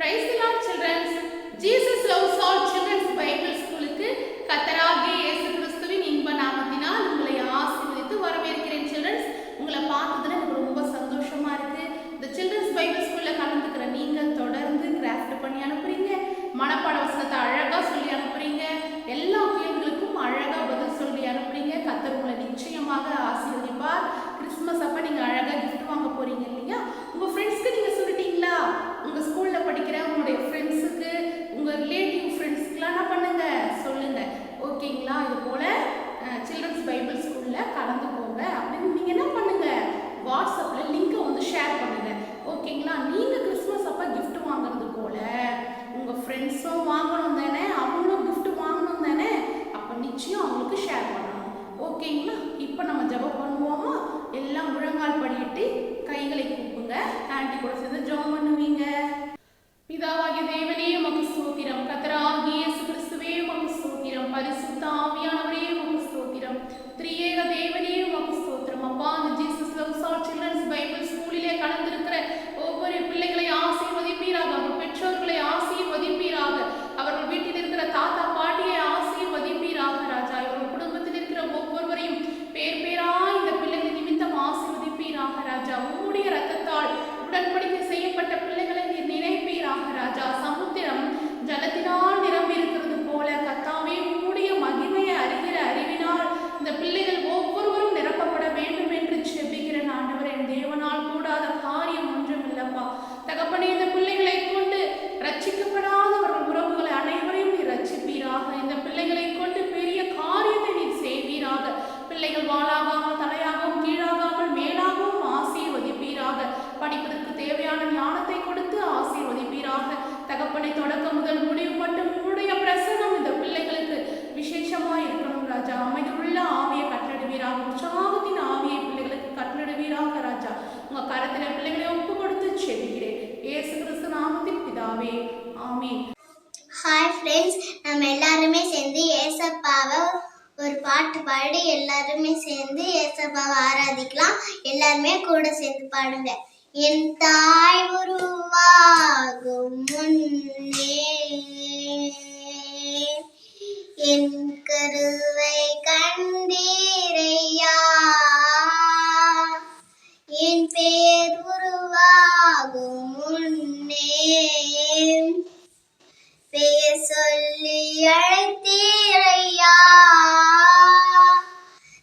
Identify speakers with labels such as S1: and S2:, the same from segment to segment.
S1: Praise the children's Jesus loves all children's Bible ஸ்கூலுக்கு கத்தராகிய இயேசு கிறிஸ்துவின் இன்ப நாமத்தினால் உங்களை ஆசீர்வதித்து வரவேற்கிறேன் சில்ட்ரன்ஸ் உங்களை பார்த்ததுல எனக்கு ரொம்ப சந்தோஷமா இருக்கு. இந்த சில்ட்ரன்ஸ் பைபிள் ஸ்கூல்ல கலந்துக்கிற நீங்கள் தொடர்ந்து கிராஃப்ட் பண்ணி அனுப்புறீங்க. மனப்பாட வசனத்தை அழகா சொல்லி அனுப்புறீங்க. எல்லா கேள்விகளுக்கும் அழகா பதில் சொல்லி அனுப்புறீங்க. கத்தர் உங்களை நிச்சயமாக ஆசீர்வதிப்பார். கிறிஸ்துமஸ் அப்ப நீங்க அழகா கிஃப்ட் வாங்க போறீங்க இல்லையா? உங்க ஃப்ரெண்ட்ஸ்க்கு நீங்க படிக்கிற உங்களுடைய ஃப்ரெண்ட்ஸுக்கு உங்கள் ரிலேட்டிவ் ஃப்ரெண்ட்ஸ்க்குலாம் என்ன பண்ணுங்க? சொல்லுங்க. ஓகேங்களா? இது போல் சில்ட்ரன்ஸ் பைபிள் கலந்து போவேன் அப்படின்னு நீங்கள் என்ன பண்ணுங்க? வாட்ஸ்அப்பில் லிங்கை வந்து ஷேர் பண்ணுங்க. ஓகேங்களா? நீங்கள் கிறிஸ்மஸ் அப்ப gift வாங்குறது போல உங்க ஃப்ரெண்ட்ஸும் வாங்கணும் தானே அவங்களும் gift வாங்கணும் தானே அப்ப நிச்சயம் அவங்களுக்கு ஷேர் பண்ணணும் ஓகேங்களா இப்போ நம்ம ஜெபம் பண்ணுவோமா எல்லாம் முழங்கால் படியிட்டு கைகளை கூப்புங்க ஆன்ட்டி கூட சேர்ந்து ஜெபம் பண்ணுவீங்க பிதாவாகிய தேவனே உமக்கு ஸ்தோத்திரம் கத்தராகிய இயேசு கிறிஸ்துவே உமக்கு ஸ்தோத்திரம் பரிசுத்த ஆவியானவரே உமக்கு ஸ்தோத்திரம் திரியேக தேவனே உமக்கு ஸ்தோத்திரம் அப்பா அந்த Jesus loves all children's Bible ஸ்கூலிலே கலந்திருக்கிற ஒவ்வொரு பிள்ளைகளை ஆசீர்வதிப்பீராக அவர் பெற்றோர்களை ஆசீர்வதிப்பீராக அவர்கள் வீட்டில் இருக்கிற தாத்தா பாட்டியை ஆசீர்வதிப்பீராக ராஜா இவர்கள் குடும்பத்தில் இருக்கிற ஒவ்வொருவரையும் பேர் பேரா இந்த பிள்ளைகள் நிமித்தம் ஆசீர்வதிப்பீராக ராஜா உம்முடைய ரத்தத்தால் உடன்படிக்கை செய்யப்பட்ட பிள்ளைகளை நீர் நினைப்பீராக ராஜா சமுத்திரம் ஜலத்தினால் நிரம்பி இருக்கிறது போல கத்தாவே உம்முடைய மகிமையை அறிகிற அறிவினால் இந்த பிள்ளைகள் ஒவ்வொருவரும் நிரப்பப்பட வேண்டும் என்று செபிக்கிறேன் ஆண்டவர் என் தேவனால் கூடாத காரியம் ஒன்றும் இல்லப்பா தகப்பனே இந்த பிள்ளைகளை கொண்டு ரட்சிக்கப்படாதவர்கள் உறவுகளை அனைவரையும் நீர் ரட்சிப்பீராக இந்த பிள்ளைகளை கொண்டு பெரிய காரியத்தை நீர் செய்வீராக பிள்ளைகள் வாழாகாமல் தலையாகவும் கீழாகாமல் மேலாகவும் ஆசீர்வதிப்பீராக படிப்பதற்கு தேவையான ஞானத்தை கொடுத்து ஆசீர்வதிப்பீராக தகப்பனை தொடக்க முதல் முடிவு மட்டும் உன்னுடைய பிரசனம் இந்த பிள்ளைகளுக்கு விசேஷமா இருக்கணும் ராஜா அமைதியுள்ள ஆவியை கட்டளிடுவீராக உற்சாகத்தின் ஆவியை பிள்ளைகளுக்கு கட்டளிடுவீராக ராஜா உங்க கரத்துல பிள்ளைகளை ஒப்பு கொடுத்து செபிக்கிறேன் இயேசு கிறிஸ்து நாமத்தின் பிதாவே ஆமென்
S2: ஹாய் ஃப்ரெண்ட்ஸ் நம்ம எல்லாருமே சேர்ந்து ஏசப்பாவை ஒரு பாட்டு பாடி எல்லாருமே சேர்ந்து ஏசப்பாவை ஆராதிக்கலாம். எல்லாருமே கூட சேர்ந்து பாடுங்க. என் தாய் உருவாகும் முன்னே என் கருவை கண்டீரையா? என் பெயர் உருவாகும் முன்னே பெயர் சொல்லி அழைத்தீரையா?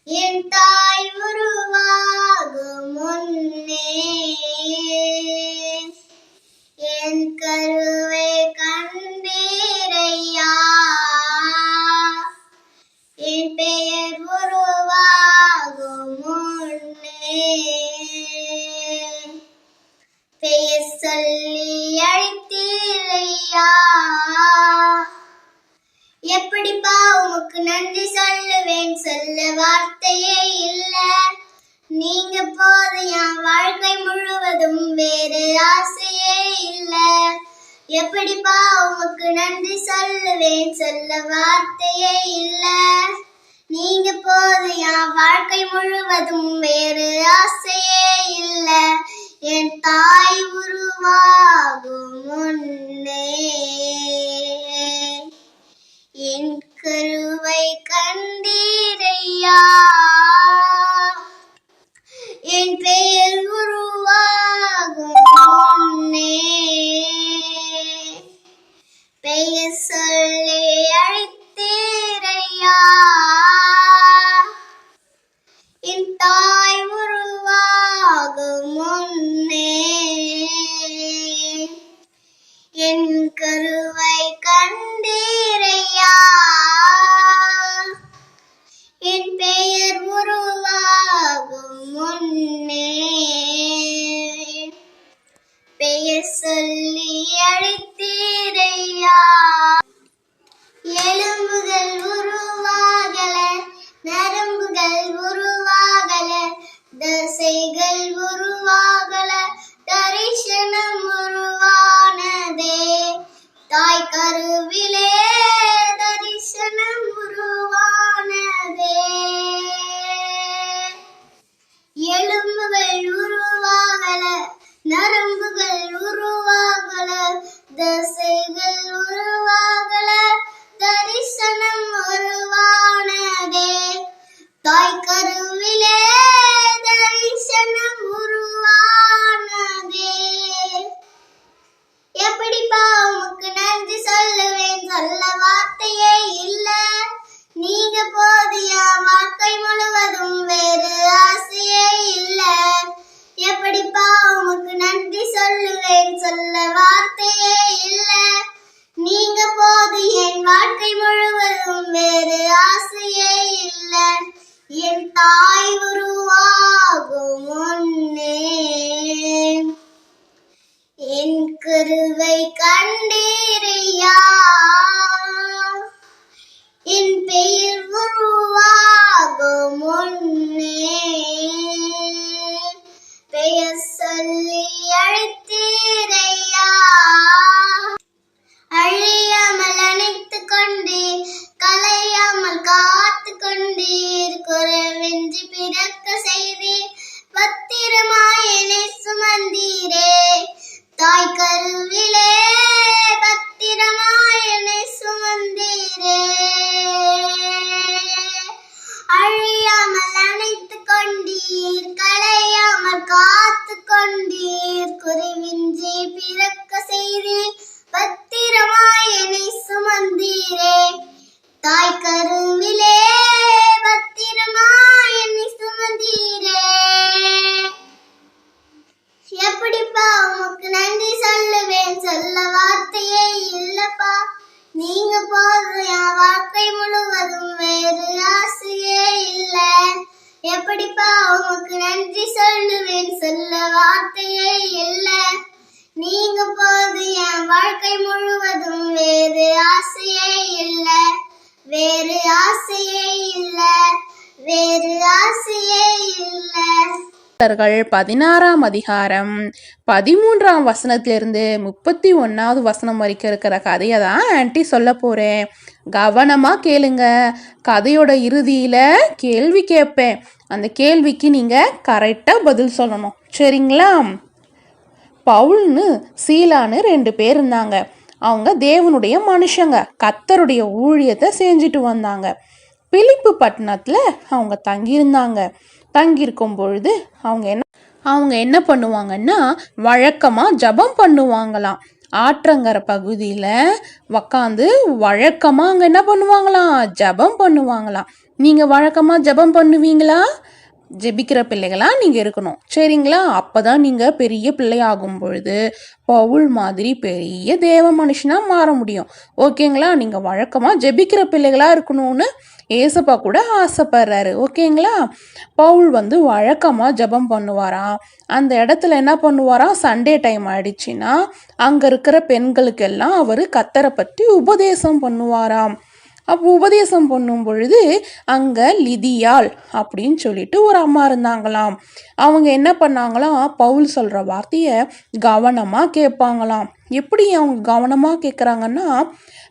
S2: என் தாய் உருவாகும் முன்னே. என் கருவை கண் முழுவதும் வேறு ஆசையே இல்ல. என் தாய் உருவாகும் முன்னே. என் கருவை கண்டீரையா சொல்லுவேன் சொல்ல வார்த்தையே இல்ல. நீங்க போது என் வாழ்க்கை முழுவதும் வேறு ஆசையே இல்ல. என் தாய் உருவாகும் முன்னே என் கருவை கண்டீரையா என் பெயர் உருவாகும் முன்னே பெயர் சொல்லி அணைத்துக் கொண்டீர். கலையாமல் காத்து கொண்டீர். குறைவின்றி பிறக்க செய்தீர். பத்திரமாய் என்னை சுமந்தீரே. முழுவதும் வேறு ஆசையே இல்ல. வேறு ஆசையே இல்ல. வேறு ஆசையே இல்லை.
S3: பதினாறாம் அதிகாரம் பதிமூன்றாம் வசனத்திலிருந்து முப்பத்தி ஒன்றாவது வசனம் வரைக்கும் இருக்கிற கதையை தான் ஆன்ட்டி சொல்ல போகிறேன் கவனமாக கேளுங்க. கதையோட இறுதியில் கேள்வி கேட்பேன். அந்த கேள்விக்கு நீங்கள் கரெக்டாக பதில் சொல்லணும். சரிங்களா? பவுல்னு சீலான்னு ரெண்டு பேர் இருந்தாங்க. அவங்க தேவனுடைய மனுஷங்க. கத்தருடைய ஊழியத்தை செஞ்சுட்டு வந்தாங்க. பிலிப்பு பட்டணத்தில் அவங்க தங்கியிருந்தாங்க. தங்கியிருக்கும் பொழுது அவங்க என்ன அவங்க என்ன பண்ணுவாங்கன்னா வழக்கமாக ஜபம் பண்ணுவாங்களாம். ஆற்றங்கரை பகுதியில் உக்காந்து வழக்கமாக அங்கே என்ன பண்ணுவாங்களாம்? ஜபம் பண்ணுவாங்களாம். நீங்கள் வழக்கமாக ஜபம் பண்ணுவீங்களா? ஜெபிக்கிற பிள்ளைகளாக நீங்கள் இருக்கணும். சரிங்களா? அப்போ தான் நீங்கள் பெரிய பிள்ளையாகும் பொழுது பவுல் மாதிரி பெரிய தேவ மனுஷனாக மாற முடியும். ஓகேங்களா? நீங்கள் வழக்கமாக ஜெபிக்கிற பிள்ளைகளாக இருக்கணும்னு ஏசப்பா கூட ஆசைப்படுறாரு. ஓகேங்களா? பவுல் வந்து வழக்கமாக ஜெபம் பண்ணுவாராம். அந்த இடத்துல என்ன பண்ணுவாராம்? சண்டே டைம் ஆயிடுச்சுன்னா அங்கே இருக்கிற பெண்களுக்கெல்லாம் அவர் கத்தரை பற்றி உபதேசம் பண்ணுவாராம். அப்போ உபதேசம் பண்ணும் பொழுது அங்கே லிதியாள் அப்படின்னு சொல்லிட்டு ஒரு அம்மா இருந்தாங்களாம். அவங்க என்ன பண்ணாங்களாம்? பவுல் சொல்கிற வார்த்தையை கவனமாக கேட்பாங்களாம். எப்படி அவங்க கவனமாக கேட்குறாங்கன்னா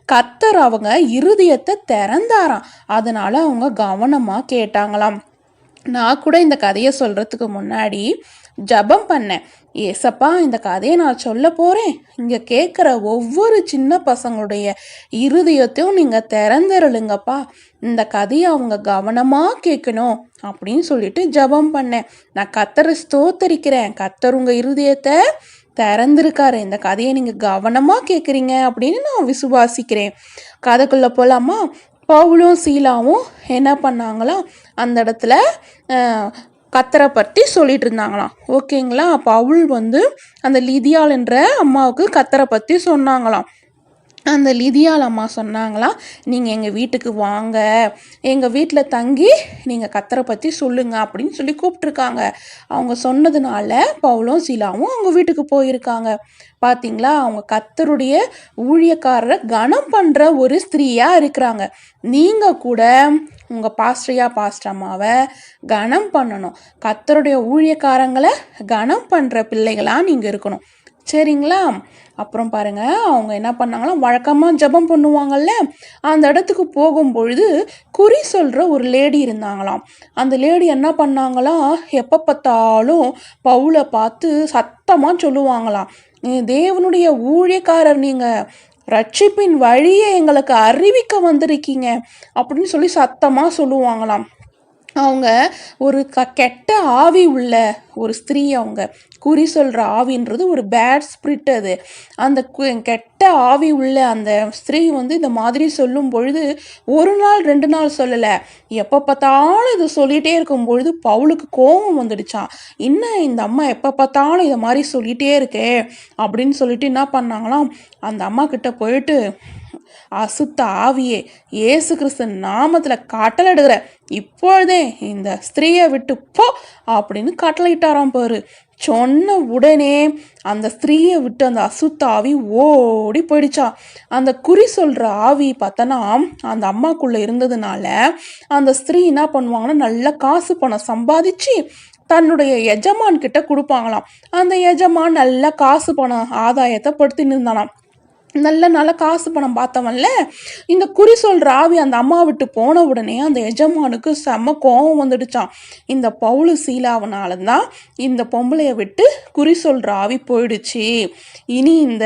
S3: கத்தர் அவங்க இருதயத்தை திறந்தாராம். அதனால் அவங்க கவனமாக கேட்டாங்களாம். நான் கூட இந்த கதையை சொல்கிறதுக்கு முன்னாடி ஜபம் பண்ணேன். ஏசப்பா இந்த கதையை நான் சொல்ல போகிறேன் இங்கே கேட்குற ஒவ்வொரு சின்ன பசங்களுடைய இருதயத்தையும் நீங்கள் திறந்துருளுங்கப்பா. இந்த கதையை அவங்க கவனமாக கேட்கணும் அப்படின்னு சொல்லிட்டு ஜபம் பண்ணேன். நான் கத்தரை ஸ்தோத்தரிக்கிறேன். கத்தர் உங்கள் இருதயத்தை திறந்திருக்காரு. இந்த கதையை நீங்கள் கவனமாக கேட்குறீங்க அப்படின்னு நான் விசுவாசிக்கிறேன். கதைக்குள்ளே போகலாமா பவுலும் சீலாவும் என்ன பண்ணாங்களோ? அந்த இடத்துல கத்தரை பற்றி சொல்லிட்டு இருந்தாங்களாம் ஓகேங்களா பவுல் வந்து அந்த லிதியால் என்ற அம்மாவுக்கு கத்தரை பற்றி சொன்னாங்களாம். அந்த லிதியால் அம்மா சொன்னாங்களாம் நீங்கள் எங்கள் வீட்டுக்கு வாங்க. எங்கள் வீட்டில் தங்கி நீங்கள் கத்தரை பற்றி சொல்லுங்க அப்படின்னு சொல்லி கூப்பிட்ருக்காங்க அவங்க சொன்னதுனால பவுலும் சீலாவும் அவங்க வீட்டுக்கு போயிருக்காங்க. பார்த்தீங்களா அவங்க கத்தருடைய ஊழியக்காரரை கனம் பண்ணுற ஒரு ஸ்திரீயாக இருக்கிறாங்க. நீங்கள் கூட உங்கள் பாஸ்டரியா பாஸ்டம்மாவை அம்மாவை கனம் பண்ணணும். கத்தருடைய ஊழியக்காரங்களை கனம் பண்ணுற பிள்ளைகளாக நீங்கள் இருக்கணும். சரிங்களா? அப்புறம் பாருங்க அவங்க என்ன பண்ணாங்களாம் வழக்கமாக ஜெபம் பண்ணுவாங்கல்ல அந்த இடத்துக்கு போகும்பொழுது குறி சொல்கிற ஒரு லேடி இருந்தாங்களாம். அந்த லேடி என்ன பண்ணாங்களாம் எப்போ பார்த்தாலும் பவுலை பார்த்து சத்தமாக சொல்லுவாங்களாம். தேவனுடைய ஊழியக்காரர் நீங்கள் ரட்சிப்பின் வழியை எங்களுக்கு அறிவிக்க வந்திருக்கீங்க அப்படின்னு சொல்லி சத்தமாக சொல்லுவாங்களாம். அவங்க ஒரு க கெட்ட ஆவி உள்ள ஒரு ஸ்திரீ அவங்க. குறி சொல்கிற ஆவின்றது ஒரு பேட் ஸ்பிரிட் அது. அந்த கு- கெட்ட ஆவி உள்ள அந்த ஸ்திரீ வந்து இந்த மாதிரி சொல்லும் பொழுது ஒரு நாள் ரெண்டு நாள் சொல்லலை. எப்போ பார்த்தாலும் இதை சொல்லிகிட்டே இருக்கும் பொழுது பவுலுக்கு கோபம் வந்துடுச்சான் என்ன இந்த அம்மா எப்போ பார்த்தாலும் இதை மாதிரி சொல்லிகிட்டே இருக்கே? அப்படின்னு சொல்லிட்டு என்ன பண்ணாங்களாம்? அந்த அம்மா கிட்ட போயிட்டு அசுத்த ஆவியே இயேசு கிறிஸ்து நாமத்தில் கட்டளையிடுகிற இப்பொழுதே இந்த ஸ்திரீயை விட்டு போ அப்படின்னு கட்டளையிட்டாராம் பாரு. சொன்ன உடனே அந்த ஸ்திரீயை விட்டு அந்த அசுத்த ஆவி ஓடி போயிடுச்சா. அந்த குறி சொல்கிற ஆவி பார்த்தனா அந்த அம்மாக்குள்ளே இருந்ததுனால அந்த ஸ்திரீ என்ன பண்ணுவாங்கன்னா நல்ல காசு பணம் சம்பாதிச்சு தன்னுடைய எஜமான் கிட்ட கொடுப்பாங்களாம். அந்த எஜமான் நல்ல காசு பணம் ஆதாயத்தை படுத்தின்னு இருந்தானாம். நல்ல நல்ல காசு பணம் பார்த்தவன்ல இந்த குறி சொல்கிற ஆவி அந்த அம்மா விட்டு போன உடனே அந்த எஜமானுக்கு செம்ம கோபம் வந்துடுச்சான் இந்த பவுலு சீலாவனால தான் இந்த பொம்பளைய விட்டு குறி சொல்கிற ஆவி போயிடுச்சு. இனி இந்த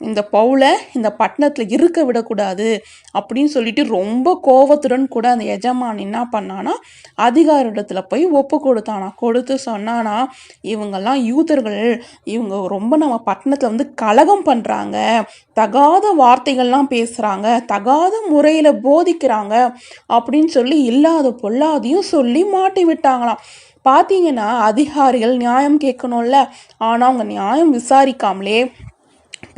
S3: இந்த பவுலை இந்த பட்டணத்தில் இருக்க விடக்கூடாது அப்படின்னு சொல்லிட்டு ரொம்ப கோவத்துடன் கூட அந்த எஜமான் என்ன பண்ணானா அதிகாரிடத்துல போய் ஒப்பு கொடுத்தானா. கொடுத்து சொன்னானா இவங்கெல்லாம் யூதர்கள் இவங்க ரொம்ப நம்ம பட்டணத்தில் வந்து கலகம் பண்ணுறாங்க தகாத வார்த்தைகள்லாம் பேசுகிறாங்க தகாத முறையில் போதிக்கிறாங்க அப்படின்னு சொல்லி இல்லாத பொல்லாதையும் சொல்லி மாட்டி விட்டாங்களாம். பார்த்தீங்கன்னா அதிகாரிகள் நியாயம் கேட்கணும்ல. ஆனால் அவங்க நியாயம் விசாரிக்காமலே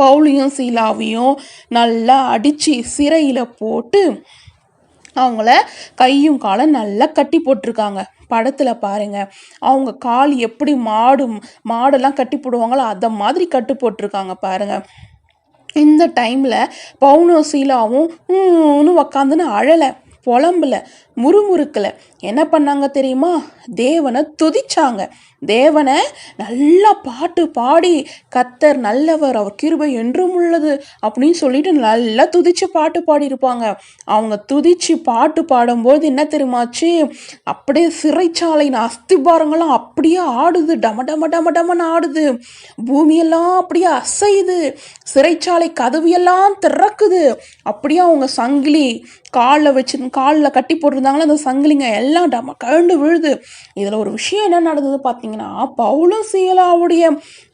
S3: பவுலியும் சீலாவையும் நல்லா அடித்து சிறையில் போட்டு அவங்கள கையும் காலம் நல்லா கட்டி போட்டிருக்காங்க. படத்தில் பாருங்க. அவங்க கால் எப்படி மாடு மாடெல்லாம் கட்டி போடுவாங்களோ அதை மாதிரி கட்டு போட்டிருக்காங்க பாருங்க. இந்த டைமில் பவுனும் சீலாவும் உக்காந்துன்னு அழலை புலம்பல முறுமுறுக்கலை. என்ன பண்ணாங்க தெரியுமா? தேவனை துதிச்சாங்க. தேவனை நல்லா பாட்டு பாடி கத்தர் நல்லவர் அவர் கிருபை என்றும் உள்ளது அப்படின்னு சொல்லிட்டு நல்லா துதிச்சு பாட்டு பாடியிருப்பாங்க. அவங்க துதிச்சு பாட்டு பாடும்போது என்ன தெரியுமாச்சு? அப்படியே சிறைச்சாலையின் அஸ்திபாரங்கள்லாம் அப்படியே ஆடுது. டம டம டம டமன்னு ஆடுது. பூமியெல்லாம் அப்படியே அசையுது. சிறைச்சாலை கதவியெல்லாம் திறக்குது. அப்படியே அவங்க சங்கிலி காலில் வச்சு காலில் கட்டி போட்டிருந்தாங்களோ அந்த சங்கிலிங்க எல்லாம் டம கழண்டு விழுது. இதில் ஒரு விஷயம் என்ன நடந்தது பார்த்தீங்கன்னா பவுலும் சீலாவுடைய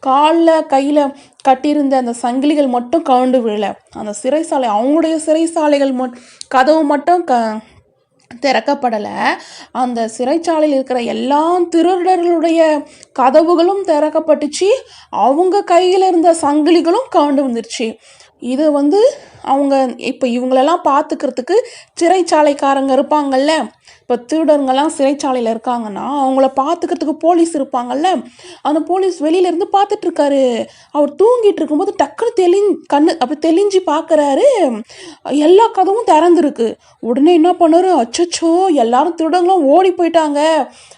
S3: காலில் கையில் கட்டியிருந்த அந்த சங்கிலிகள் மட்டும் கவுண்டு விழல. அந்த சிறைசாலை அவங்களுடைய சிறைசாலைகள் மட் கதவு மட்டும் க திறக்கப்படலை. அந்த சிறைச்சாலையில் இருக்கிற எல்லா திருடர்களுடைய கதவுகளும் திறக்கப்பட்டுச்சு. அவங்க கையில் இருந்த சங்கிலிகளும் கவுண்டு வந்துருச்சு இது வந்து அவங்க இப்போ இவங்களெல்லாம் பார்த்துக்கிறதுக்கு சிறைச்சாலைக்காரங்க இருப்பாங்கல்ல. இப்போ திருடருங்கெல்லாம் சிறைச்சாலையில் இருக்காங்கன்னா அவங்கள பார்த்துக்கிறதுக்கு போலீஸ் இருப்பாங்கல்ல? அந்த போலீஸ் வெளியில இருந்து அவர் தூங்கிட்டு இருக்கும்போது டக்குன்னு தெளிஞ் கண்ணு அப்படி தெளிஞ்சு பார்க்குறாரு எல்லா கதவும் திறந்துருக்கு. உடனே என்ன பண்ணாரு? அச்சோ எல்லாரும் திருடங்களும் ஓடி போயிட்டாங்க.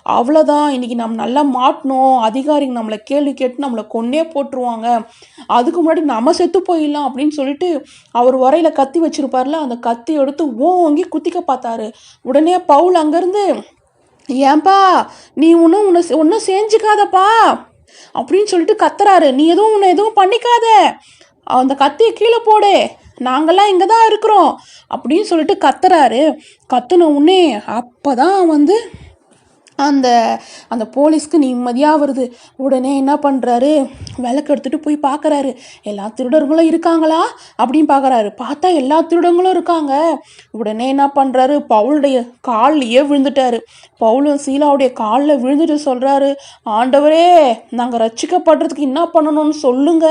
S3: அவ்வளோதான் இன்றைக்கி நம்ம நல்லா மாட்டணும். அதிகாரிங்க நம்மளை கேள்வி கேட்டு நம்மளை கொன்னே போட்டுருவாங்க. அதுக்கு முன்னாடி நம்ம செத்து போயிடலாம் அப்படின்னு சொல்லிட்டு அவர் உரையில கத்தி வச்சிருப்பார்ல அந்த கத்தி எடுத்து ஓங்கி குத்திக்க பார்த்தாரு. உடனே பவுல் அங்கேருந்து ஏன்பா நீ ஒன்றும் உன்னை ஒன்றும் செஞ்சுக்காதப்பா அப்படின்னு சொல்லிட்டு கத்துறாரு. நீ எதுவும் உன்னை எதுவும் பண்ணிக்காத. அந்த கத்தியை கீழே போடு. நாங்கள்லாம் இங்கே தான் இருக்கிறோம் அப்படின்னு சொல்லிட்டு கத்துறாரு. கத்துன உடனே அப்போ தான் வந்து அந்த அந்த போலீஸ்க்கு நிம்மதியாக வருது. உடனே என்ன பண்ணுறாரு விளக்கு எடுத்துகிட்டு போய் பார்க்குறாரு எல்லா திருடர்களும் இருக்காங்களா? அப்படின்னு பார்க்குறாரு பார்த்தா எல்லா திருடங்களும் இருக்காங்க. உடனே என்ன பண்ணுறாரு பவுலுடைய கால்லையே விழுந்துட்டாரு. பவுலும் சீலாவுடைய காலில் விழுந்துட்டு சொல்கிறாரு ஆண்டவரே நாங்கள் ரட்சிக்கப்படுறதுக்கு என்ன பண்ணணும்னு சொல்லுங்க.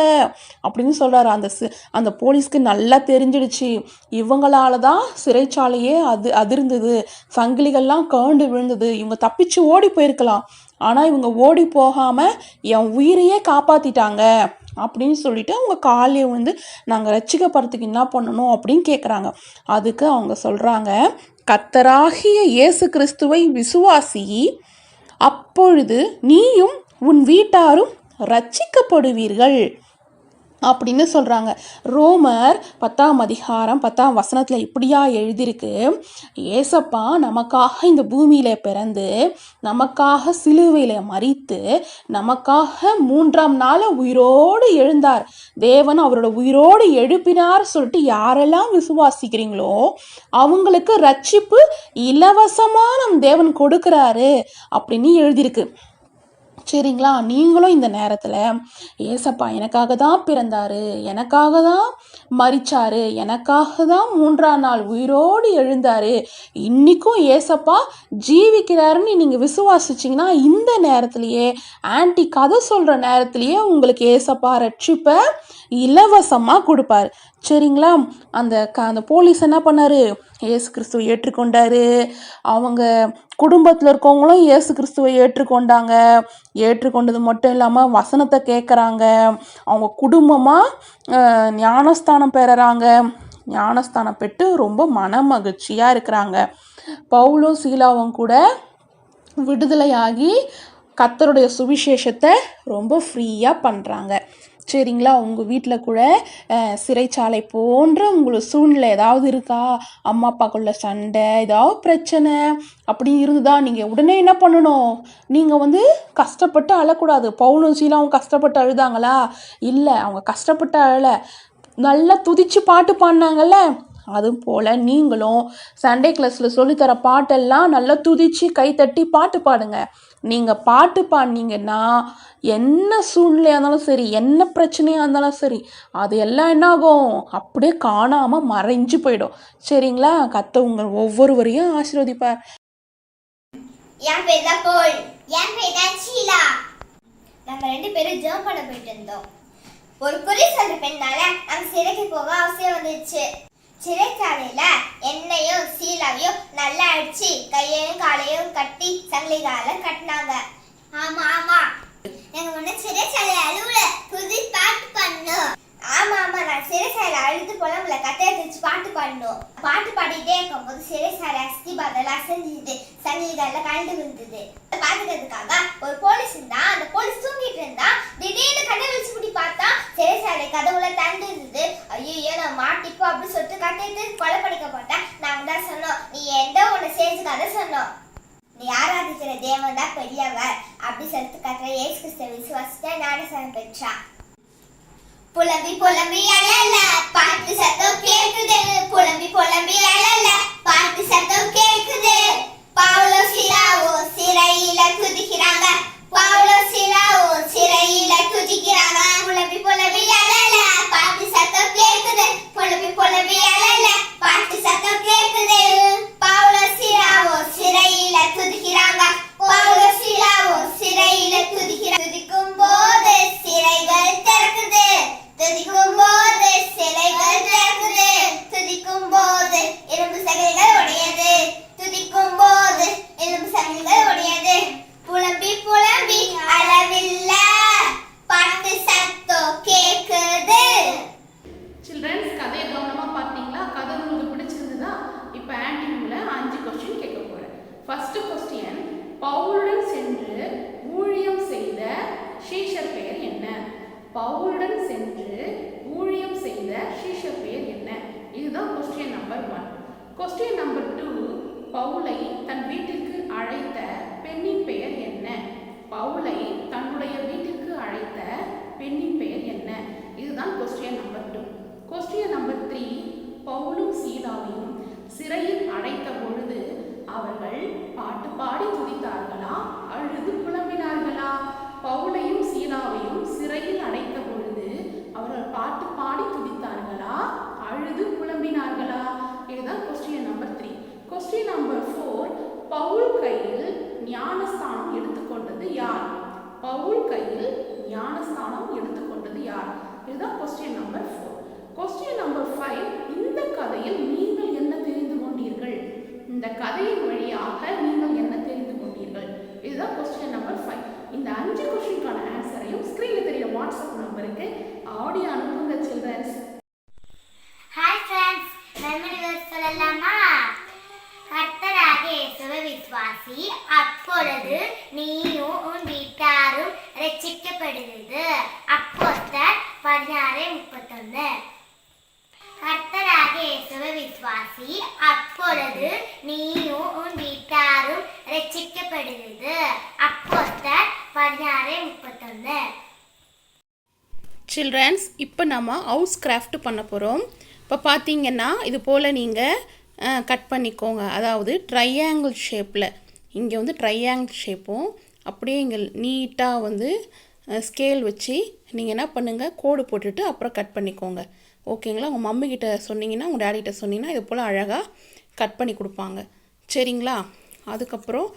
S3: அப்படின்னு சொல்கிறாரு அந்த அந்த போலீஸ்க்கு நல்லா தெரிஞ்சிடுச்சு. இவங்களால தான் சிறைச்சாலையே அது அதிர்ந்தது. சங்கிலிகள்லாம் கவுண்டு விழுந்தது. இவங்க தப்பிச்சு ஓடி போயிருக்கலாம். ஆனால் இவங்க ஓடி போகாமல் என் உயிரையே காப்பாற்றிட்டாங்க அப்படின்னு சொல்லிட்டு அவங்க காலையை வந்து நாங்கள் ரட்சிக்கப்படுறதுக்கு என்ன பண்ணணும்? அப்படின்னு கேட்குறாங்க அதுக்கு அவங்க சொல்கிறாங்க கத்தராகிய இயேசு கிறிஸ்துவை விசுவாசி அப்பொழுது நீயும் உன் வீட்டாரும் ரட்சிக்கப்படுவீர்கள் அப்படின்னு சொல்கிறாங்க ரோமர் பத்தாம் அதிகாரம் பத்தாம் வசனத்தில் இப்படியா எழுதியிருக்கு ஏசப்பா நமக்காக இந்த பூமியில் பிறந்து நமக்காக சிலுவையில் மறித்து நமக்காக மூன்றாம் நாள் உயிரோடு எழுந்தார். தேவன் அவரோட உயிரோடு எழுப்பினார் சொல்லிட்டு யாரெல்லாம் விசுவாசிக்கிறீங்களோ அவங்களுக்கு ரட்சிப்பு இலவசமாக நம் தேவன் கொடுக்குறாரு அப்படின்னு எழுதியிருக்கு. சரிங்களா? நீங்களும் இந்த நேரத்தில் ஏசப்பா எனக்காக தான் பிறந்தார். எனக்காக தான் மறிச்சார் எனக்காக தான் மூன்றாம் நாள் உயிரோடு எழுந்தார். இன்றைக்கும் ஏசப்பா ஜீவிக்கிறாருன்னு நீங்கள் விசுவாசிச்சிங்கன்னா இந்த நேரத்திலேயே ஆன்டி கதை சொல்கிற நேரத்திலேயே உங்களுக்கு ஏசப்பா ரட்சிப்பை இலவசமாக கொடுப்பாரு. சரிங்களா? அந்த க அந்த போலீஸ் என்ன பண்ணாரு? ஏசு கிறிஸ்துவை ஏற்றுக்கொண்டாரு. அவங்க குடும்பத்தில் இருக்கவங்களும் இயேசு கிறிஸ்துவை ஏற்றுக்கொண்டாங்க. ஏற்றுக்கொண்டது மட்டும் இல்லாமல் வசனத்தை கேட்குறாங்க அவங்க குடும்பமாக ஞானஸ்தானம் பெறுறாங்க. ஞானஸ்தானம் பெற்று ரொம்ப மன மகிழ்ச்சியாக இருக்கிறாங்க. பவுலும் சீலாவும் கூட விடுதலையாகி கத்தருடைய சுவிசேஷத்தை ரொம்ப ஃப்ரீயாக பண்ணுறாங்க சரிங்களா? உங்கள் வீட்டில் கூட சிறைச்சாலை போன்ற உங்களுக்கு சூழ்நிலை ஏதாவது இருக்கா? அம்மா அப்பாக்குள்ள சண்டை ஏதாவது பிரச்சனை? அப்படி இருந்துதா? நீங்கள் உடனே என்ன பண்ணணும்? நீங்கள் வந்து கஷ்டப்பட்டு அழக்கூடாது. பவுனும் அவங்க கஷ்டப்பட்டு அழுதாங்களா? இல்லை அவங்க கஷ்டப்பட்டு அழலை. நல்லா துதிச்சு பாட்டு பாடினாங்கல்ல? அதுவும் போல் நீங்களும் சண்டே கிளாஸில் சொல்லித்தர பாட்டெல்லாம் நல்லா துதிச்சு கைத்தட்டி பாட்டு பாடுங்க. நீங்கள் பாட்டு பாடினீங்கன்னா என்ன சூழ்நிலையாக இருந்தாலும் சரி என்ன பிரச்சனையாக இருந்தாலும் சரி அது எல்லாம் என்ன அப்படியே காணாமல் மறைஞ்சு போயிடும். சரிங்களா? கத்த உங்கள் ஒவ்வொருவரையும் ஆசீர்வதிப்பார்.
S4: என் பேர் தான் போல் என் பேர் தான் ஷீலா. நம்ம ரெண்டு பேரும் ஜெர்ம் பண்ண போயிட்டு இருந்தோம். ஒரு குறி சொல்ற பெண்ணால அங்க சிறைக்கு போக அவசியம் வந்துச்சு. சிறைச்சாலையில என்னையும் சீலாவையும் நல்லா அடிச்சு கையையும் காலையும் கட்டி சங்கிலிகால கட்டினாங்க. ஆமா ஆமா. எங்க முன்ன சிறைச்சாலை அலுவல புது பாட்டு பண்ணும் ஆமா ஆமா. நான் சிறைச்சாலை அழுது புலம்புல கத்தைய வச்சு பாட்டு பாடணும். பாட்டு பாடிட்டே இருக்கும்போது சிறைச்சாலை அஸ்தி பதில் அசைஞ்சுது சங்கிலிகால கழண்டு விழுந்தது. பாத்துக்கிறதுக்காக ஒரு போலீஸ் இருந்தா அந்த போலீஸ் தூங்கிட்டு இருந்தா திடீர்னு கண்ணை விழிச்சு முடி பார்த்தா சிறைச்சாலை கதவுல இருந்தது ஐயோ நான் மாட்டிப்போ அப்படின்னு சொல்லிட்டு கட்டிட்டு கொலை பண்ணிக்க போட்டேன் நாங்க தான் சொன்னோம் நீ எந்த ஒண்ணு செஞ்சுக்காத சொன்னோம். நீ ஆராதிக்கிற தேவன் தான் பெரியவர் அப்படி சொல்லிட்டு கட்டுற ஏசு கிறிஸ்துவ விசுவாசித்த ஞானசாரம் பெற்றா. புலம்பி புலம்பி அழல பாட்டு சத்தம் கேட்குது புலம்பி புலம்பி அழல பாட்டு சத்தம் கேட்குது பாவலோ சிலாவோ சிறையில குதிக்கிறாங்க. பவுலோ சிலாவோ சிறையில துதிக்கிறாங்க புலம்பி புலம்பி அழல பாட்டு சத்தம் கேக்குது புலம்பி புலம்பி அழல பாட்டு சத்தம் கேக்குது பவுலோ சிலாவோ சிறையில துதிக்கிறாங்க. பவுலோ சிலாவோ சிறையில துதிக்கிறாங்க. துதிக்கும் போது சிறைகள் திறக்குது. துதிக்கும் போது சிலைகள் திறக்குது துதிக்கும் போது இரும்பு சகைகள் உடையது துதிக்கும் போது இரும்பு சகைகள் உடையது புலம்பி புலம்பி அளவில்ல பாட்டு சத்தம் கேக்குது
S1: சில்ட்ரன்ஸ் கதையை கவனமாக பார்த்தீங்களா கதை உங்களுக்கு பிடிச்சிருந்ததா இப்போ ஆன்டி உங்களை அஞ்சு கொஸ்டின் கேட்க போகிறேன் ஃபர்ஸ்ட் கொஸ்டின் பவுலுடன் சென்று ஊழியம் செய்த ஷீஷர் பெயர் என்ன பவுலுடன் சென்று ஊழியம் செய்த ஷீஷர் பெயர் என்ன இதுதான் question number one question number two பவுலை தன் வீட்டிற்கு அழைத்த பெண்ணின் பெயர் என்ன பவுலை தன்னுடைய வீட்டிற்கு அழைத்த பெண்ணின் பெயர் என்ன இதுதான் question number two question number three பவுலும் சீலாவையும் சிறையில் அடைத்த பொழுது அவர்கள் பாட்டு பாடி துதித்தார்களா அழுது புலம்பினார்களா? பவுலையும் சீலாவையும் சிறையில் அடைத்த பொழுது அவர்கள் பாட்டு பாடி துதித்தார்களா அழுது புலம்பினார்களா? இதுதான் question number three question number four Pavul கையில் ஞானஸ்தானம் எடுத்துக்கொண்டது யார்? பவுல் கையில் ஞானஸ்தானம் எடுத்துக்கொண்டது யார்? இதுதான் question number four question number five இந்த கதையில் நீ இந்த கதையின் வழியாக நீங்கள் என்ன தெரிந்து கொண்டீர்கள்? இதுதான் கொஸ்டின் நம்பர் ஃபைவ் இந்த அஞ்சு கொஸ்டினுக்கான ஆன்சரையும் ஸ்க்ரீனில் தெரிய வாட்ஸ்அப் நம்பருக்கு ஆடியோ அனுப்புங்க children's
S4: hi friends memory word சொல்லலாமா? கர்த்தராக இயேசுவை விசுவாசி அப்பொழுது நீயும் உன் வீட்டாரும் ரட்சிக்கப்படுகிறது. அப்போஸ்தலர்
S5: பதினாறு முப்பத்தொன்னு. கர்த்தராகிய இயேசுவை விசுவாசி அப்பொழுது நீயும் உன் வீட்டாரும் ரட்சிக்கப்படுகிறது அப்போஸ்தர் பதினாறு முப்பத்தொன்னு.
S3: சில்ட்ரன்ஸ் இப்போ நம்ம ஹவுஸ் கிராஃப்ட் பண்ண போகிறோம் இப்போ பார்த்தீங்கன்னா இது போல் நீங்கள் கட் பண்ணிக்கோங்க. அதாவது ட்ரையாங்கிள் ஷேப்பில் இங்கே வந்து ட்ரையாங்கிள் ஷேப்பும் அப்படியே இங்கே நீட்டாக வந்து ஸ்கேல் வச்சு நீங்கள் என்ன பண்ணுங்கள் கோடு போட்டுட்டு அப்புறம் கட் பண்ணிக்கோங்க. ஓகேங்களா? உங்கள் மம்மிக்கிட்ட சொன்னீங்கன்னா உங்கள் டேடி கிட்ட சொன்னீங்கன்னா இது போல் அழகாக கட் பண்ணி கொடுப்பாங்க. சரிங்களா? அதுக்கப்புறம்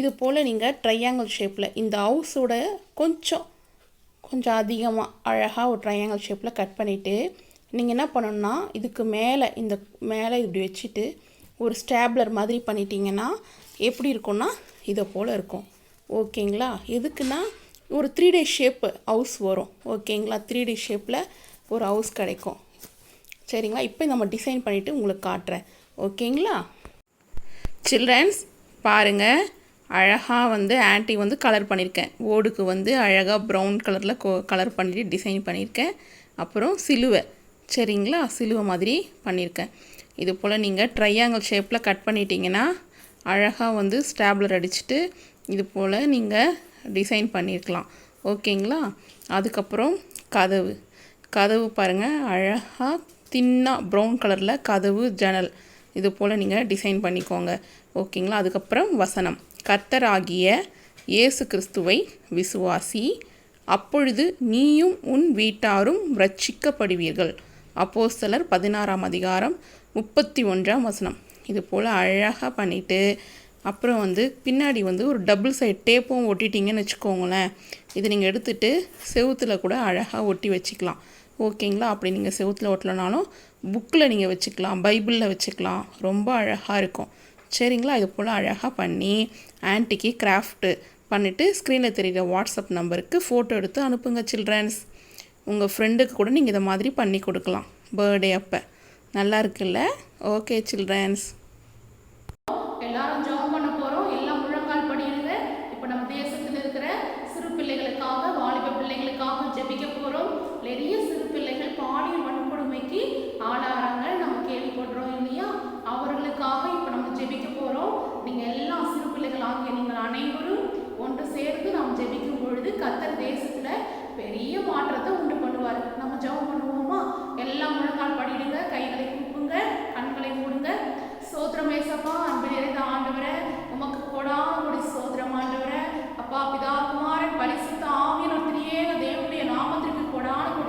S3: இது போல் நீங்கள் ட்ரையாங்கிள் ஷேப்பில் இந்த ஹவுஸோட கொஞ்சம் கொஞ்சம் அதிகமாக அழகாக ஒரு ட்ரையாங்கிள் ஷேப்பில் கட் பண்ணிவிட்டு நீங்கள் என்ன பண்ணணும்னா இதுக்கு மேலே இந்த மேலே இப்படி வச்சுட்டு ஒரு ஸ்டாப்லர் மாதிரி பண்ணிட்டீங்கன்னா எப்படி இருக்கும்னா இதை போல் இருக்கும். ஓகேங்களா? எதுக்குன்னா ஒரு த்ரீ டே ஷேப்பு ஹவுஸ் வரும். ஓகேங்களா? த்ரீ டே ஷேப்பில் ஒரு ஹவுஸ் கிடைக்கும். சரிங்களா? இப்போ நம்ம டிசைன் பண்ணிவிட்டு உங்களுக்கு காட்டுறேன். ஓகேங்களா சில்ட்ரன்ஸ் பாருங்கள் அழகாக வந்து ஆன்ட்டி வந்து கலர் பண்ணியிருக்கேன் ஓடுக்கு வந்து அழகாக ப்ரௌன் கலரில் கோ கலர் பண்ணிட்டு டிசைன் பண்ணியிருக்கேன் அப்புறம் சிலுவை. சரிங்களா? சிலுவை மாதிரி பண்ணியிருக்கேன் இது போல் நீங்கள் ட்ரையாங்கிள் ஷேப்பில் கட் பண்ணிட்டீங்கன்னா அழகாக வந்து ஸ்டாப்லர் அடிச்சுட்டு இது போல் நீங்கள் டிசைன் பண்ணியிருக்கலாம் ஓகேங்களா அதுக்கப்புறம் கதவு. கதவு பாருங்கள் அழகாக தின்னாக ப்ரௌன் கலரில் கதவு ஜன்னல். இது போல் நீங்கள் டிசைன் பண்ணிக்கோங்க. ஓகேங்களா? அதுக்கப்புறம் வசனம். கர்த்தராகிய இயேசு கிறிஸ்துவை விசுவாசி அப்பொழுது நீயும் உன் வீட்டாரும் ரட்சிக்கப்படுவீர்கள் அப்போ சிலர் பதினாறாம் அதிகாரம் முப்பத்தி ஒன்றாம் வசனம். இது போல் அழகாக பண்ணிவிட்டு அப்புறம் வந்து பின்னாடி வந்து ஒரு டபுள் சைட் டேப்பும் ஒட்டிட்டீங்கன்னு வச்சுக்கோங்களேன். இது நீங்கள் எடுத்துகிட்டு செவுத்தில் கூட அழகாக ஒட்டி வச்சுக்கலாம். ஓகேங்களா? அப்படி நீங்கள் செவுத்தில் ஒட்டலனாலும் புக்கில் நீங்கள் வச்சுக்கலாம் பைபிளில் வச்சுக்கலாம். ரொம்ப அழகாக இருக்கும். சரிங்களா? இது போல் அழகாக பண்ணி ஆன்ட்டிக்கு கிராஃப்ட்டு பண்ணிவிட்டு ஸ்க்ரீனில் தெரிகிற வாட்ஸ்அப் நம்பருக்கு ஃபோட்டோ எடுத்து அனுப்புங்க சில்ட்ரன்ஸ் உங்கள் ஃப்ரெண்டுக்கு கூட நீங்கள் இதை மாதிரி பண்ணி கொடுக்கலாம். பர்த்டே அப்போ. நல்லா இருக்குல்ல? ஓகே சில்ட்ரன்ஸ் நாமத்திற்கு